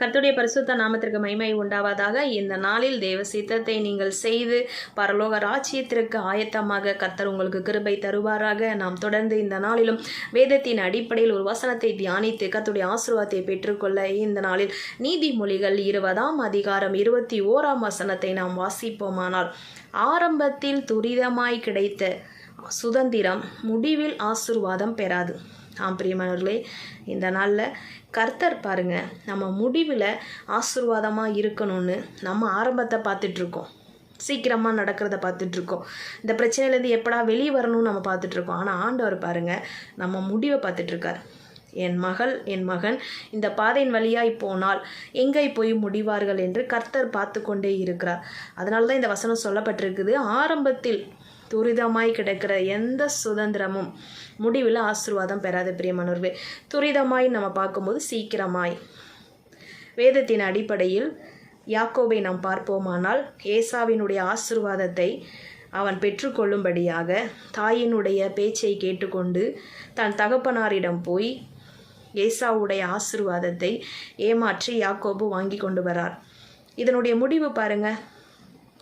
கர்த்துடைய பரிசுத்த நாமத்திற்கு மகிமை உண்டாவதாக. இந்த நாளில் தேவ சித்தத்தை நீங்கள் செய்து பரலோக ராஜ்யத்திற்கு ஆயத்தமாக கர்த்தர் உங்களுக்கு கிருபை தருவாராக. நாம் தொடர்ந்து இந்த நாளிலும் வேதத்தின் அடிப்படையில் ஒரு வசனத்தை தியானித்து கத்துடைய ஆசீர்வாதத்தை பெற்றுக்கொள்ள இந்த நாளில் நீதிமொழிகள் இருபதாம் அதிகாரம் இருபத்தி ஓராம் வசனத்தை நாம் வாசிப்போமானால் ஆரம்பத்தில் துரிதமாய் கிடைத்த சுதந்திரம் முடிவில் ஆசீர்வாதம் பெறாது. ஆம் பிரியமானவர்களே இந்த நாளில் கர்த்தர் பாருங்க நம்ம முடிவில் ஆசீர்வாதமாக இருக்கணும்னு நம்ம ஆரம்பத்தை பார்த்துட்ருக்கோம். சீக்கிரமாக நடக்கிறத பார்த்துட்ருக்கோம். இந்த பிரச்சனையிலேருந்து எப்படா வெளியே வரணும்னு நம்ம பார்த்துட்ருக்கோம். ஆனால் ஆண்டவர் பாருங்க நம்ம முடிவை பார்த்துட்ருக்கார். என் மகள் என் மகன் இந்த பாதையின் வழியாய் போனால் எங்கே போய் முடிவார்கள் என்று கர்த்தர் பார்த்து கொண்டே இருக்கிறார். அதனால தான் இந்த வசனம் சொல்லப்பட்டிருக்குது. ஆரம்பத்தில் துரிதமாய் கிடக்கிற எந்த சுதந்திரமும் முடிவில் ஆசீர்வாதம் பெறாத பிரியமானவர்களே. துரிதமாய் நம்ம பார்க்கும்போது சீக்கிரமாய். வேதத்தின் அடிப்படையில் யாக்கோபை நாம் பார்ப்போமானால் ஏசாவினுடைய ஆசீர்வாதத்தை அவன் பெற்றுக்கொள்ளும்படியாக தாயினுடைய பேச்சை கேட்டுக்கொண்டு தன் தகப்பனாரிடம் போய் ஏசாவுடைய ஆசீர்வாதத்தை ஏமாற்றி யாக்கோபு வாங்கி கொண்டு வரார். இதனுடைய முடிவு பாருங்கள்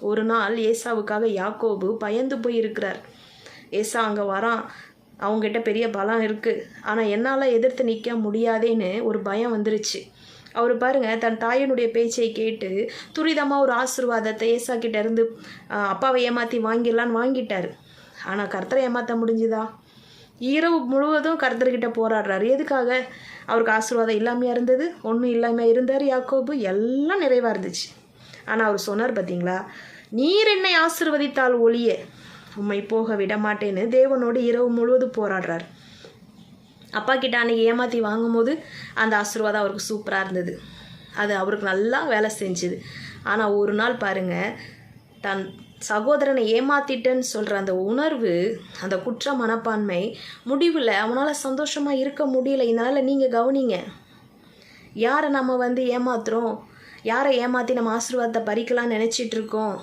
ஒரு நாள் ஏசாவுக்காக யாக்கோபு பயந்து போய் இருக்கிறார் ஏசா அங்கே வரான். அவங்ககிட்ட பெரிய பலம் இருக்குது ஆனால் என்னால் எதிர்த்து நிற்க முடியாதேன்னு ஒரு பயம் வந்துருச்சு. அவர் பாருங்கள் தன் தாயினுடைய பேச்சை கேட்டு துரிதமாக ஒரு ஆசீர்வாதத்தை ஏசா கிட்ட இருந்து அப்பாவை ஏமாற்றி வாங்கிடலான்னு வாங்கிட்டார். ஆனால் கர்த்தரை ஏமாற்ற முடிஞ்சுதா? இரவு முழுவதும் கர்த்தர்கிட்ட போராடுறாரு. எதுக்காக? அவருக்கு ஆசீர்வாதம் இல்லாமையாக இருந்தது? ஒன்றும் இல்லாமல் இருந்தார் யாக்கோபு. எல்லாம் நிறைவாக இருந்துச்சு. ஆனால் அவர் சொன்னார் பார்த்தீங்களா நீர் என்னை ஆசிர்வதித்தால் ஒளிய. உம்மை போக விட மாட்டேன்னு தேவனோடு இரவு முழுவதும் போராடுறார். அப்பா கிட்ட அன்னைக்கு ஏமாற்றி வாங்கும்போது அந்த ஆசீர்வாதம் அவருக்கு சூப்பராக இருந்தது. அது அவருக்கு நல்லா வேலை செஞ்சுது. ஆனால் ஒரு நாள் பாருங்கள் தன் சகோதரனை ஏமாத்திட்டேன்னு சொல்கிற அந்த உணர்வு அந்த குற்ற மனப்பான்மை முடிவில் அவனால் சந்தோஷமாக இருக்க முடியல. இதனால் நீங்கள் கவனிங்க. யாரை நம்ம வந்து ஏமாத்துறோம்? யாரை ஏமாற்றி நம்ம ஆசீர்வாதத்தை பறிக்கலாம்னு நினச்சிட்டு இருக்கோம்?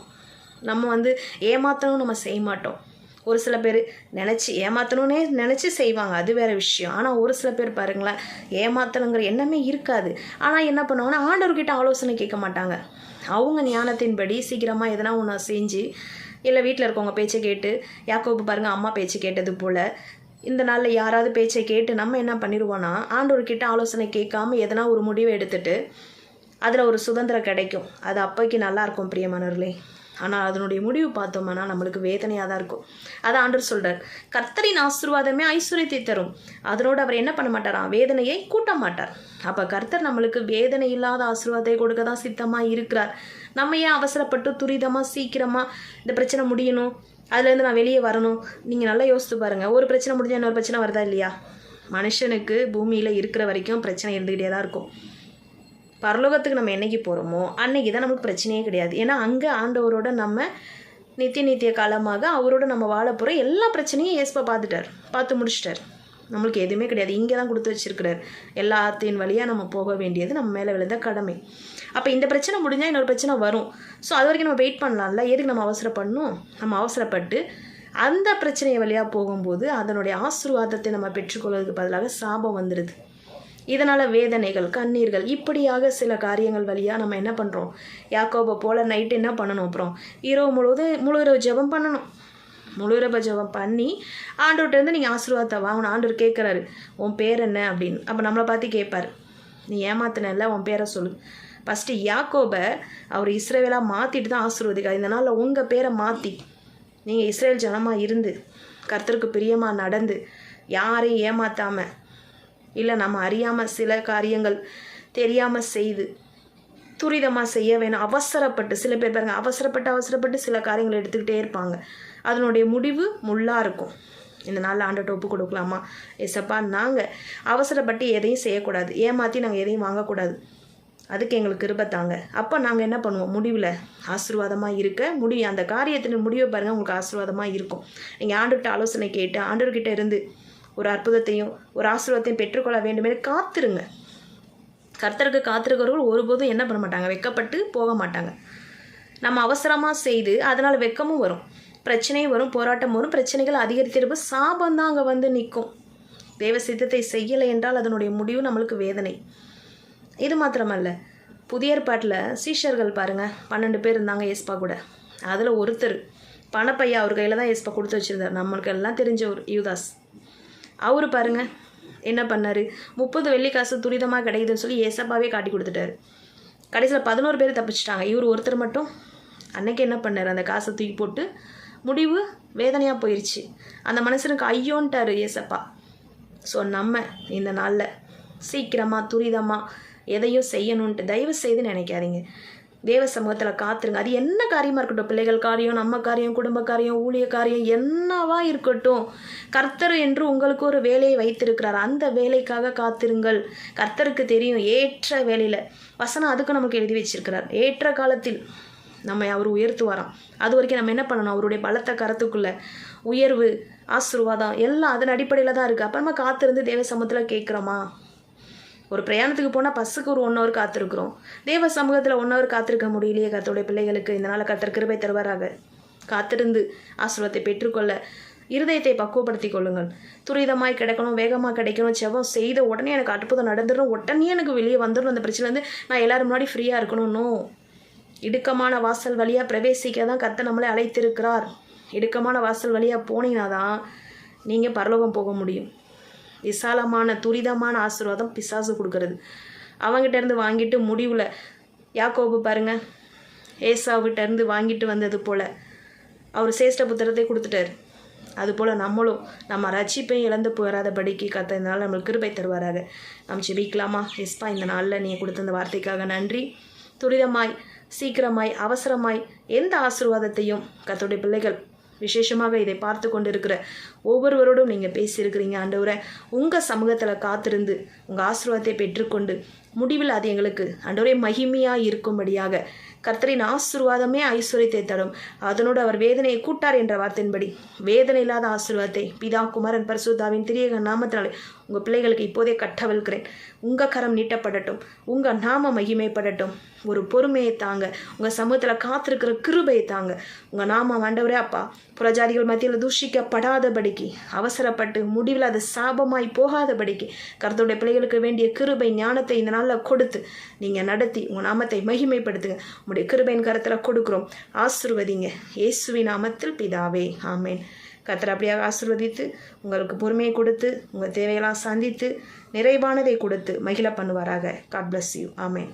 நம்ம வந்து ஏமாற்றணும் நம்ம செய்ய மாட்டோம். ஒரு சில பேர் நினச்சி ஏமாற்றணுன்னே நினச்சி செய்வாங்க. அது வேறு விஷயம். ஆனால் ஒரு சில பேர் பாருங்களேன் ஏமாற்றணுங்கிற எண்ணமே இருக்காது. ஆனால் என்ன பண்ணுவாங்கன்னா ஆண்டவர்கிட்ட ஆலோசனை கேட்க மாட்டாங்க. அவங்க ஞானத்தின்படி சீக்கிரமாக எதனா ஒன்று செஞ்சு இல்லை வீட்டில் இருக்கவங்க பேச்சை கேட்டு யாக்கோப்பு பாருங்கள் அம்மா பேச்சு கேட்டது போல் இந்த நாளில் யாராவது பேச்சை கேட்டு நம்ம என்ன பண்ணிடுவோன்னா ஆண்டவர்கிட்ட ஆலோசனை கேட்காம எதனா ஒரு முடிவை எடுத்துட்டு அதில் ஒரு சுதந்திரம் கிடைக்கும். அது அப்போக்கி நல்லாயிருக்கும் பிரியமானவர்களே. ஆனால் அதனுடைய முடிவு பார்த்தோம்னா நம்மளுக்கு வேதனையாக தான் இருக்கும். அதை ஆண்டவர் சொல்கிறார் கர்த்தரின் ஆசீர்வாதமே ஐஸ்வர்யத்தை தரும். அதனோடு அவர் என்ன பண்ண மாட்டாராம் வேதனையை கூட்ட மாட்டார். அப்போ கர்த்தர் நம்மளுக்கு வேதனை இல்லாத ஆசீர்வாதத்தை கொடுக்க தான் சித்தமாக இருக்கிறார். நம்ம ஏன் அவசரப்பட்டு துரிதமாக சீக்கிரமாக இந்த பிரச்சனை முடியணும்? அதுலேருந்து நான் வெளியே வரணும்? நீங்கள் நல்லா யோசித்து பாருங்கள் ஒரு பிரச்சனை முடிஞ்சால் இன்னொரு பிரச்சனை வருதா இல்லையா? மனுஷனுக்கு பூமியில் இருக்கிற வரைக்கும் பிரச்சனை இருந்துக்கிட்டே தான் இருக்கும். பரலோகத்துக்கு நம்ம என்றைக்கு போகிறோமோ அன்னைக்கு தான் நமக்கு பிரச்சனையே கிடையாது. ஏன்னா அங்கே ஆண்டவரோட நம்ம நித்திய நித்திய காலமாக அவரோட நம்ம வாழ போகிற எல்லா பிரச்சனையும் ஏஸ்பா பார்த்துட்டார். பார்த்து முடிச்சிட்டார். நம்மளுக்கு எதுவுமே கிடையாது. இங்கே தான் கொடுத்து வச்சிருக்கிறார். எல்லாத்தின் வழியாக நம்ம போக வேண்டியது நம்ம மேலே விழுந்த கடமை. அப்போ இந்த பிரச்சனை முடிஞ்சால் இன்னொரு பிரச்சனை வரும். ஸோ அது வரைக்கும் நம்ம வெயிட் பண்ணலாம்ல. எதுக்கு நம்ம அவசரப்படணும்? நம்ம அவசரப்பட்டு அந்த பிரச்சனை வழியாக போகும்போது அதனுடைய ஆசீர்வாதத்தை நம்ம பெற்றுக்கொள்வதற்கு பதிலாக சாபம் வந்துடுது இதனால் வேதனைகள் கண்ணீர்கள் இப்படியாக சில காரியங்கள் வழியாக நம்ம என்ன பண்ணுறோம் யாக்கோபை போல் நைட்டு என்ன பண்ணணும் அப்புறம்? இரவு முழுவதும் முழு இரவு ஜெபம் பண்ணணும். முழுரப ஜபம் ஜெபம் பண்ணி ஆண்டவர்கிட்டருந்து நீங்கள் ஆசீர்வாதத்தை வாங்கணும். ஆண்டவர் கேட்குறாரு உன் பேர் என்ன? அப்படின்னு. அப்போ நம்மளை பார்த்து கேட்பார் நீ ஏமாத்தினல்ல உன் பேரை சொல்லு. ஃபஸ்ட்டு யாக்கோபை அவர் இஸ்ரேவேலாக மாற்றிட்டு தான் ஆசீர்வதிக்கா இந்த நாளில் உங்கள் பேரை மாற்றி நீங்கள் இஸ்ரேல் ஜனமாக இருந்து கர்த்தருக்கு பிரியமாக நடந்து யாரையும் ஏமாற்றாமல் இல்லை நம்ம அறியாமல் சில காரியங்கள் தெரியாமல் செய்து துரிதமாக செய்ய வேணும். அவசரப்பட்டு சில பேர் பாருங்க அவசரப்பட்டு அவசரப்பட்டு சில காரியங்களை எடுத்துக்கிட்டே இருப்பாங்க. அதனுடைய முடிவு முள்ளாக இருக்கும். இந்த நாளில் ஆண்டோட்ட ஒப்பு கொடுக்கலாமா? எசப்பா நாங்கள் அவசரப்பட்டு எதையும் செய்யக்கூடாது. ஏமாற்றி நாங்கள் எதையும் வாங்கக்கூடாது. அதுக்கு எங்களுக்கு கிருபை அப்போ நாங்கள் என்ன பண்ணுவோம்? முடிவில் ஆசீர்வாதமாக இருக்க முடியும் அந்த காரியத்தின் முடிவை பாருங்கள் உங்களுக்கு ஆசீர்வாதமாக இருக்கும். நீங்கள் ஆண்டுகிட்ட ஆலோசனை கேட்டு ஆண்டர்கிட்ட இருந்து ஒரு அற்புதத்தையும் ஒரு ஆசீர்வாதத்தையும் பெற்றுக்கொள்ள வேண்டுமே. காத்திருங்க. கர்த்தருக்கு காத்திருக்கிறவர்கள் ஒருபோதும் என்ன பண்ண மாட்டாங்க? வெக்கப்பட்டு போக மாட்டாங்க. நம்ம அவசரமாக செய்து அதனால் வெக்கமும் வரும். பிரச்சனையும் வரும் போராட்டம் வரும். பிரச்சனைகள் அதிகரித்திருப்ப சாபம் தான் அங்கே வந்து நிற்கும். தேவ சித்தத்தை செய்யலை என்றால் அதனுடைய முடிவு நம்மளுக்கு வேதனை. இது மாத்திரமல்ல. புதிய ஏற்பாட்டில் சீஷர்கள் பாருங்கள் பன்னெண்டு பேர் இருந்தாங்க ஏஸ்பா கூட. அதில் ஒருத்தர் பணப்பையா அவர் கையில் தான் ஏஸ்பா கொடுத்து வச்சுருந்தார். நம்மளுக்கு எல்லாம் தெரிஞ்ச ஒரு யூதாஸ். அவர் பாருங்க என்ன பண்ணார்? முப்பது வெள்ளி காசு துரிதமாக கிடைக்குதுன்னு சொல்லி ஏசப்பாவே காட்டி கொடுத்துட்டாரு. கடைசியில் பதினோரு பேர் தப்பிச்சிட்டாங்க. இவர் ஒருத்தர் மட்டும் அன்னைக்கு என்ன பண்ணார்? அந்த காசை தூக்கி போட்டு முடிவு வேதனையாக போயிடுச்சு அந்த மனுஷனுக்கு ஐயோன்ட்டாரு ஏசப்பா. ஸோ நம்ம இந்த நாளில் சீக்கிரமாக துரிதமாக எதையும் செய்யணுன்ட்டு தயவு செய்து நினைக்காதீங்க. தேவ சமூகத்தில் காத்துருங்க. அது என்ன காரியமாக இருக்கட்டும்? பிள்ளைகள் காரியம் நம்ம காரியம் குடும்ப காரியம் ஊழிய காரியம் என்னவா இருக்கட்டும். கர்த்தர் என்று உங்களுக்கு ஒரு வேலையை வைத்திருக்கிறார். அந்த வேலைக்காக காத்திருங்கள். கர்த்தருக்கு தெரியும் ஏற்ற வேலையில். வசனம் அதுக்கு நமக்கு எழுதி வச்சிருக்கிறார். ஏற்ற காலத்தில் நம்ம அவர் உயர்த்துவாராம். அது வரைக்கும் நம்ம என்ன பண்ணணும்? அவருடைய பலத்த கரத்துக்குள்ளே உயர்வு ஆசீர்வாதம் எல்லாம் அதன் அடிப்படையில் தான் இருக்குது அப்புறமா காத்திருந்து தேவ சமூகத்தில் கேட்குறோமா? ஒரு பிரயாணத்துக்கு போனால் பஸ்ஸுக்கு ஒரு ஒன் ஹவர் காத்திருக்கிறோம். தேவ சமூகத்தில் ஒன் ஹவர் காத்திருக்க முடியலையே கத்தோடைய பிள்ளைகளுக்கு. இந்த நாளை கத்தர் கிருபை தருவாராக. காத்திருந்து ஆசீர்வாதத்தை பெற்றுக்கொள்ள இருதயத்தை பக்குவப்படுத்தி கொள்ளுங்கள். துரிதமாய் கிடைக்கணும் வேகமாக கிடைக்கணும் செவம் செய்த உடனே எனக்கு அற்புதம் நடந்துடும் உடனே எனக்கு வெளியே வந்துடும் அந்த பிரச்சனைலேருந்து நான் எல்லோரும் முன்னாடி ஃப்ரீயாக இருக்கணும். நோ இடுக்கமான வாசல் வழியாக பிரவேசிக்க தான் கத்த நம்மளை அழைத்திருக்கிறார். இடுக்கமான வாசல் வழியாக போனீங்கன்னா தான் நீங்கள் பரலோகம் போக முடியும். விசாலமான துரிதமான ஆசீர்வாதம் பிசாசு கொடுக்கறது. அவங்ககிட்ட இருந்து வாங்கிட்டு முடிவில் யாக்கோபு பாருங்க ஏசாவிட்ட இருந்து வாங்கிட்டு வந்தது போல் அவர் சேஷ்ட புத்திரத்தை கொடுத்துட்டார். அதுபோல் நம்மளும் நம்ம ரட்சிப்பை இழந்து போகாதபடிக்கு கத்த இந்த நாள் நம்மளுக்கு கிருபை தருவாராக. நம்ம செபிக்கலாமா எஸ்பா இந்த நாளில் நீங்கள் கொடுத்த இந்த வார்த்தைக்காக நன்றி. துரிதமாய் சீக்கிரமாய் அவசரமாய் எந்த ஆசீர்வாதத்தையும் கத்தோடைய பிள்ளைகள் விசேஷமாக இதை பார்த்து கொண்டிருக்கிற ஒவ்வொருவரோடும் நீங்கள் பேசியிருக்கிறீங்க ஆண்டவரை. உங்கள் சமூகத்தில் காத்திருந்து உங்கள் ஆசீர்வாதத்தை பெற்றுக்கொண்டு முடிவில் அது எங்களுக்கு. அன்றவரே மகிமையாக இருக்கும்படியாக. கர்த்தரின் ஆசீர்வாதமே ஐஸ்வர்யத்தை தரும். அதனோடு அவர் வேதனையை கூட்டார் என்ற வார்த்தையின்படி. வேதனை இல்லாத ஆசீர்வாதத்தை பிதா குமரன் பரிசுத்தாவின் திரியக நாமத்தினாலே உங்கள் பிள்ளைகளுக்கு இப்போதே கட்டவிழ்கிறேன் உங்கள் கரம் நீட்டப்படட்டும். உங்கள் நாம மகிமைப்படட்டும். ஒரு பொறுமையை தாங்க. உங்கள் சமூகத்தில் காத்திருக்கிற கிருபையை தாங்க. உங்கள் நாம ஆண்டவரே அப்பா புறஜாதிகள் மத்தியில் தூஷிக்கப்படாதபடிக்கு அவசரப்பட்டு முடிவில் அது சாபமாய் போகாதபடிக்கு கருத்துடைய பிள்ளைகளுக்கு வேண்டிய கிருபை ஞானத்தை இந்த நாளில் கொடுத்து நீங்கள் நடத்தி உங்கள் நாமத்தை மகிமைப்படுத்துங்க. உங்களுடைய கிருபையின் கரத்தில் கொடுக்குறோம். ஆசிர்வதிங்க. இயேசுவி நாமத்தில் பிதாவே ஆமேன். கர்த்தர் அப்படியாக ஆசிர்வதித்து உங்களுக்கு பொறுமையை கொடுத்து உங்கள் தேவையெல்லாம் சந்தித்து நிறைவானதை கொடுத்து மகிழ பண்ணுவாராக. God bless you amen.